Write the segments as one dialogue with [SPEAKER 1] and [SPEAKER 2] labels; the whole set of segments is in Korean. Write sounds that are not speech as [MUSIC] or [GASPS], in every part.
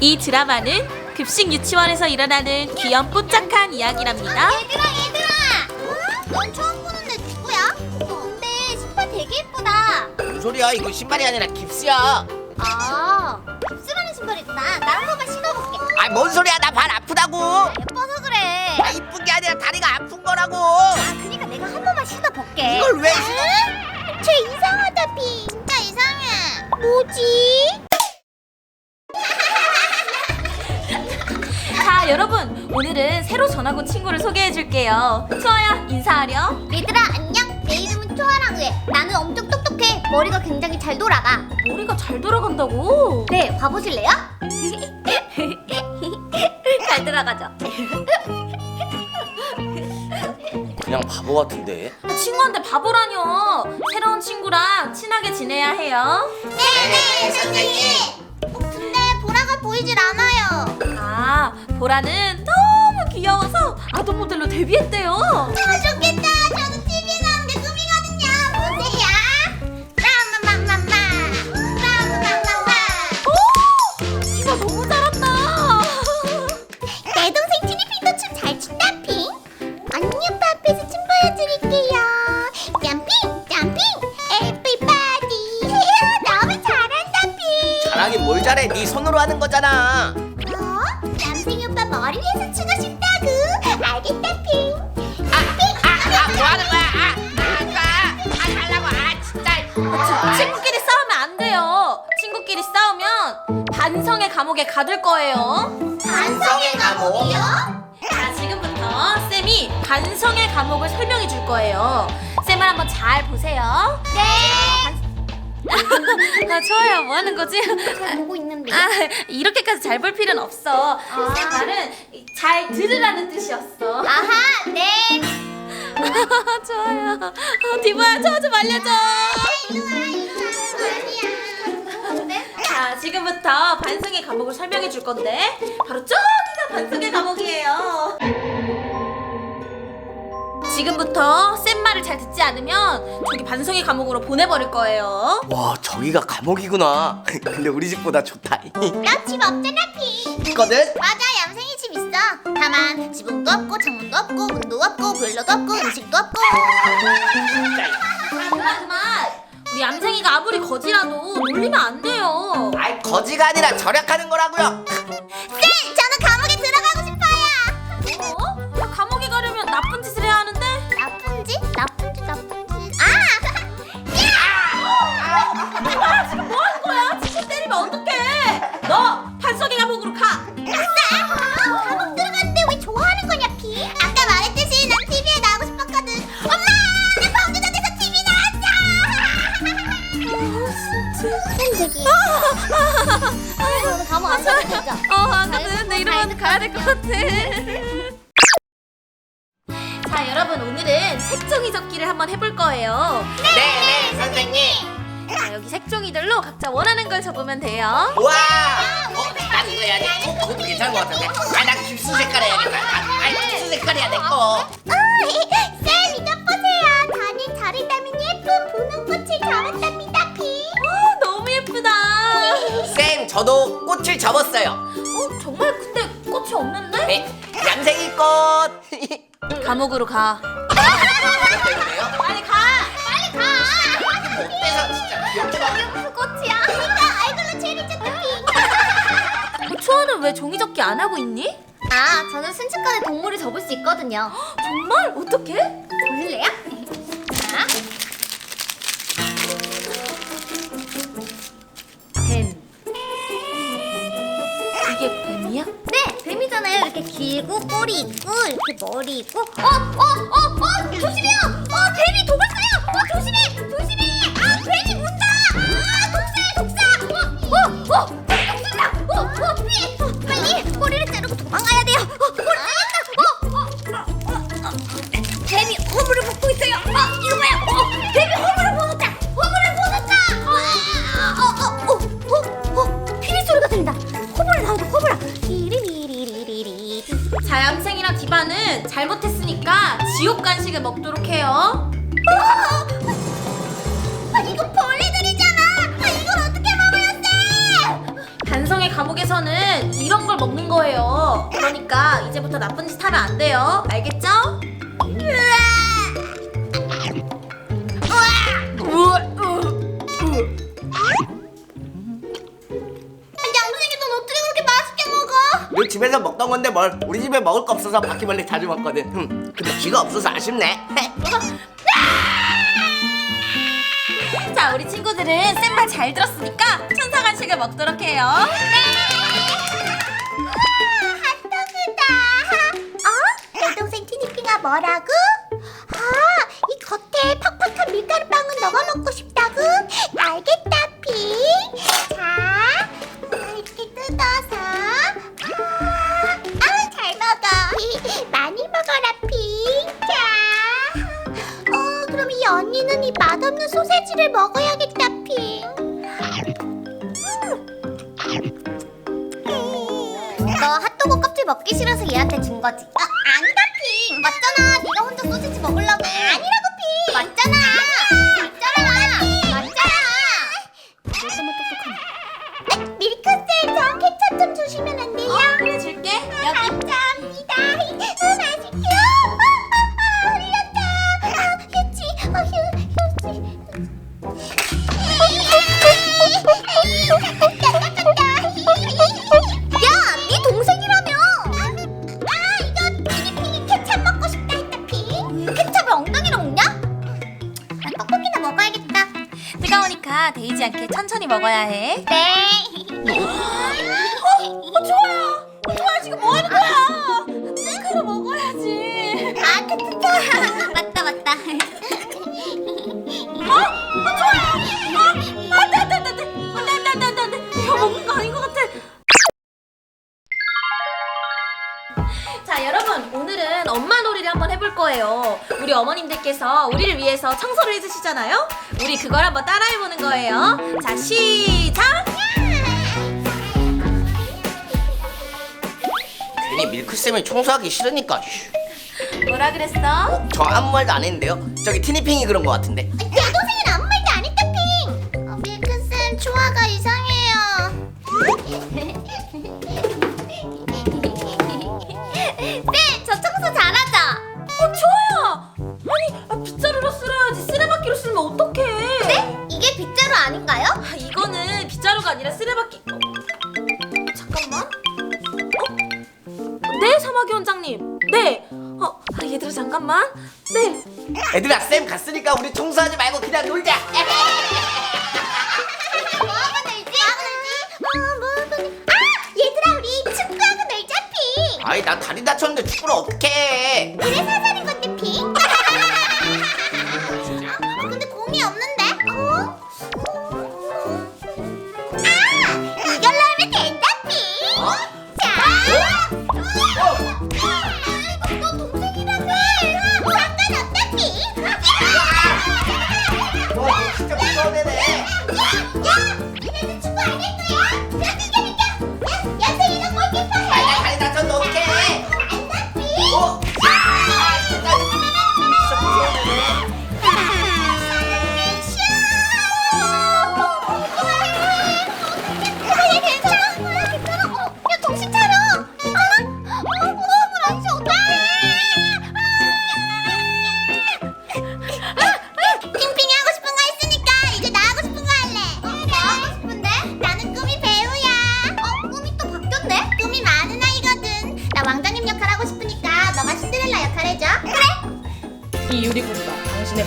[SPEAKER 1] 이 드라마는 급식 유치원에서 일어나는 귀염뽀짝한 이야기랍니다.
[SPEAKER 2] 얘들아 얘들아 넌 처음 보는데 누구야? 근데 신발 되게 예쁘다
[SPEAKER 3] 무슨 소리야? 이거 신발이 아니라 깁스야.
[SPEAKER 2] 아 깁스라는 신발이구나 나 한 번만 신어볼게
[SPEAKER 3] 아, 뭔 소리야? 나 발 아프다고.
[SPEAKER 2] 예뻐서 그래
[SPEAKER 3] 아, 이쁜 게 아니라 다리가 아픈 거라고.
[SPEAKER 2] 아 그니까 내가 한 번만 신어볼게
[SPEAKER 3] 이걸 왜 신어?
[SPEAKER 2] 쟤 이상하다 피
[SPEAKER 1] 오늘은 새로 전학 온 친구를 소개해 줄게요. 초아야, 인사하렴.
[SPEAKER 2] 얘들아 안녕 내 이름은 초아라고 해 나는 엄청 똑똑해 머리가 굉장히 잘 돌아가
[SPEAKER 1] 머리가 잘 돌아간다고?
[SPEAKER 2] 네 봐보실래요? [LAUGHS] 잘 돌아가죠
[SPEAKER 3] 그냥 바보 같은데.
[SPEAKER 1] 아, 친구한테 바보라뇨. 새로운 친구랑 친하게 지내야 해요.
[SPEAKER 2] 네네 선생님 어, 근데 보라가 보이질 않아요
[SPEAKER 1] 아, 보라는 귀여워서 아동 모델로 데뷔했대요.
[SPEAKER 2] 아 좋겠다
[SPEAKER 1] 친구끼리 싸우면 반성의 감옥에 가둘 거예요.
[SPEAKER 2] 반성의 감옥이요?
[SPEAKER 1] 자, 지금부터 쌤이 반성의 감옥을 설명해 줄 거예요. 쌤을 한번 잘 보세요.
[SPEAKER 2] 네 [LAUGHS]
[SPEAKER 1] 아, 좋아요. 뭐 하는 거지?
[SPEAKER 2] 잘 보고 있는데
[SPEAKER 1] 아, 이렇게까지 잘 볼 필요는 없어. 쌤 말은 잘 들으라는 뜻이었어.
[SPEAKER 2] 아하 네 [LAUGHS]
[SPEAKER 1] 좋아요. 어, 디보야, 저좀 알려줘.
[SPEAKER 2] 일로와 일로와 아니야
[SPEAKER 1] 자, 지금부터 반성의 감옥을 설명해 줄 건데 바로 저기가 반성의 감옥이에요. 지금부터 쌤 말을 잘 듣지 않으면 저기 반성의 감옥으로 보내버릴 거예요.
[SPEAKER 3] 와, 저기가 감옥이구나. [LAUGHS] 근데 우리 집보다 좋다. [LAUGHS]
[SPEAKER 2] 너 집 없잖아 핑
[SPEAKER 3] 있거든?
[SPEAKER 2] 맞아 얌생이 집 있어 다만 지붕도 없고 창문도 없고 문도 없고 보일러도 없고 음식도 없고
[SPEAKER 1] 그만 그만. 우리 얌생이가 아무리 거지라도 놀리면 안 돼요.
[SPEAKER 3] 아이, 거지가 아니라 절약하는 거라고요.
[SPEAKER 2] 네 저는 감옥
[SPEAKER 1] 같아. 자, 여러분 오늘은 색종이 접기를 한번 해볼 거예요.
[SPEAKER 3] 네, 네, 선생님.
[SPEAKER 1] 자, 여기 색종이들로 각자 원하는 걸 접으면 돼요.
[SPEAKER 3] 와! 어, 난 이거 해야 돼. 어, 그것도 괜찮은 것 같은데. 아, 난 깁스 색깔 해야겠다. 아, 아이, 깁스 색깔이야, 내 거.
[SPEAKER 2] 쌤 이것 보세요 다니 자리다면 예쁜 분홍 꽃을 잡았답니다 피
[SPEAKER 1] 아, 너무 예쁘다.
[SPEAKER 3] 쌤, 저도 꽃을 접었어요.
[SPEAKER 1] 어, 정말 근데 꽃이 없는데?
[SPEAKER 3] 네, 얌생이 꽃. [LAUGHS]
[SPEAKER 1] 감옥으로 가. 빨리 가.
[SPEAKER 2] 빨리 가
[SPEAKER 3] 어때서 진짜 귀엽다.
[SPEAKER 2] 그 꽃이야 그러니까 아이돌로 체리 피
[SPEAKER 1] 어, 초아는 왜 종이 접기 안 하고 있니?
[SPEAKER 2] 아, 저는 순식간에 동물을 접을 수 있거든요. [GASPS]
[SPEAKER 1] 정말? 어떻게?
[SPEAKER 2] 보실래요? 자,
[SPEAKER 1] 뱀. 이게 뱀이야?
[SPEAKER 2] 네, 뱀이잖아요. 이렇게 길고 꼬리 있고 이렇게 머리 있고. 어, 어, 어, 어, 조심해요. 어, 뱀이 써요. 어, 조심해, 조심해. 아, 뱀이 문다. 아, 독사야, 독사. 어, 어, 어, 독 쏜다. 어, 어, 피해. 어, 빨리 꼬리를
[SPEAKER 1] 잘못했으니까 지옥 간식을 먹도록 해요.
[SPEAKER 2] 아, 이거 벌레들이잖아. 아, 이걸 어떻게 먹어요, 쌤?
[SPEAKER 1] 반성의 감옥에서는 이런 걸 먹는 거예요. 그러니까 이제부터 나쁜 짓 하면 안 돼요. 알겠죠?
[SPEAKER 3] 먹던 건데 뭘 우리 집에 먹을 거 없어서 바퀴벌레 자주 먹거든 흠, 근데 귀가 없어서 아쉽네 [LAUGHS]
[SPEAKER 1] 자, 우리 친구들은 쌤말 잘 들었으니까 천사 간식을 먹도록 해요.
[SPEAKER 2] 핫도그다. 어? 내 동생 티니핑아 뭐라고? 먹기 싫어서 얘한테 준 거지? 아, 아니다 핑 맞잖아. 네가 혼자 소시지 먹으려고. 아니라 [LAUGHS] 맞다, 맞다.
[SPEAKER 1] 어? 어, 좋아요. 어? 안 돼, 안 돼, 안 돼, 안 돼. 안 돼, 안 돼, 안 돼, 안 돼, 안 돼. 이거 먹는 거 아닌 것 같아. 자, 여러분. 오늘은 엄마 놀이를 한번 해볼 거예요. 우리 어머님들께서 우리를 위해서 청소를 해주시잖아요? 우리 그걸 한번 따라해보는 거예요. 자, 시작!
[SPEAKER 3] 괜히 밀크쌤이 청소하기 싫으니까 슈.
[SPEAKER 1] 뭐라 그랬어?
[SPEAKER 3] 저 아무 말도 안 했는데요 저기 티니핑이 그런 거 같은데
[SPEAKER 2] 내
[SPEAKER 3] 애들아 쌤 갔으니까 우리 청소하지 말고 그냥 놀자
[SPEAKER 2] 뭐하고 놀지? 뭐하고 놀지? 아, 뭐하고 놀... 아! 얘들아 우리 축구하고 놀자 핑!
[SPEAKER 3] 아이 나 다리 다쳤는데 축구를 어떻게 해
[SPEAKER 2] 그래서 사는 건데 핑?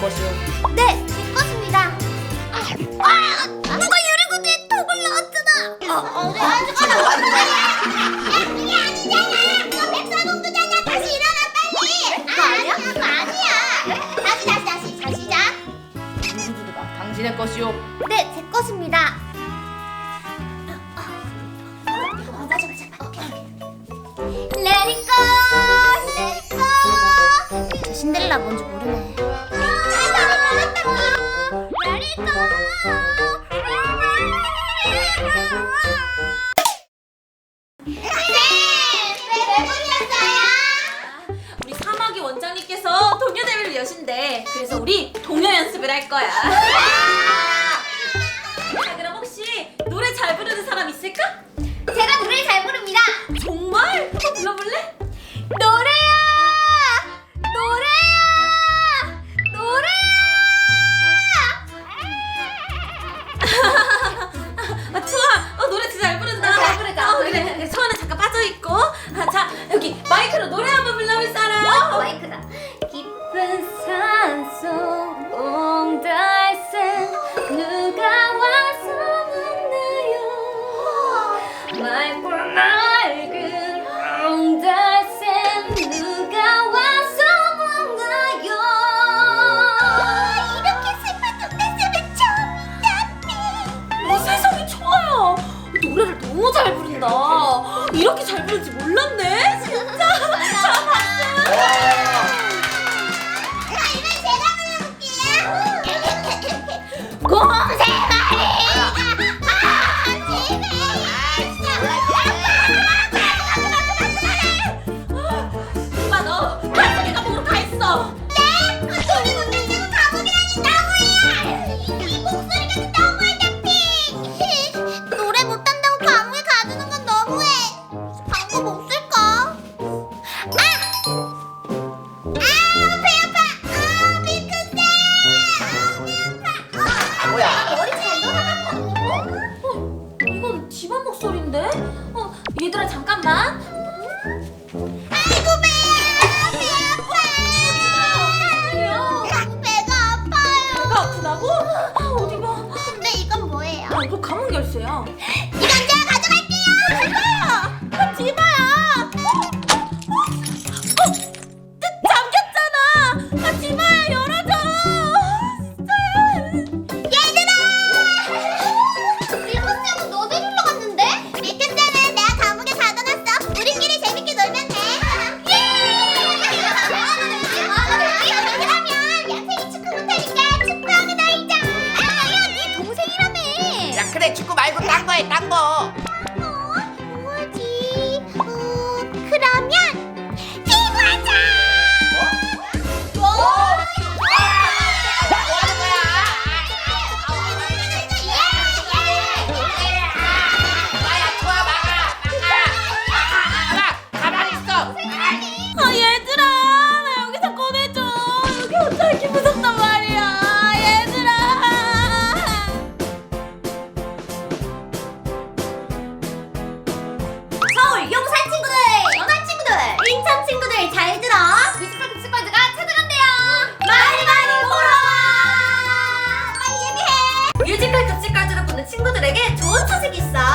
[SPEAKER 1] 것이요.
[SPEAKER 2] 네, 제 것입니다. 아, 누가 유리구두에 톱을 넣었잖아. 어, 어, 네, 아직
[SPEAKER 3] 지금 뭐 하는 거야
[SPEAKER 2] 야, 그게 아니잖아. 그거 백설공주잖아. 다시 일어나 빨리. 아, 아니야, 그거 아니야. 다시, 다시, 다시, 다시 시작.
[SPEAKER 1] 유리구두가 당신의 것이요.
[SPEAKER 2] 네, 제 것입니다. 어, 맞아, 맞아. 오케이, 오케이. Let it go, let it go. 저 신데렐라 뭔지
[SPEAKER 1] 여신데 그래서 우리 동요 연습을 할 거야. 자 그럼 혹시 노래 잘 부르는 사람 있을까?
[SPEAKER 2] 제가 노래 잘 부릅니다.
[SPEAKER 1] 정말? 또 불러볼래?
[SPEAKER 2] 노래
[SPEAKER 1] 잠깐만. 친구들에게 좋은 소식이 있어.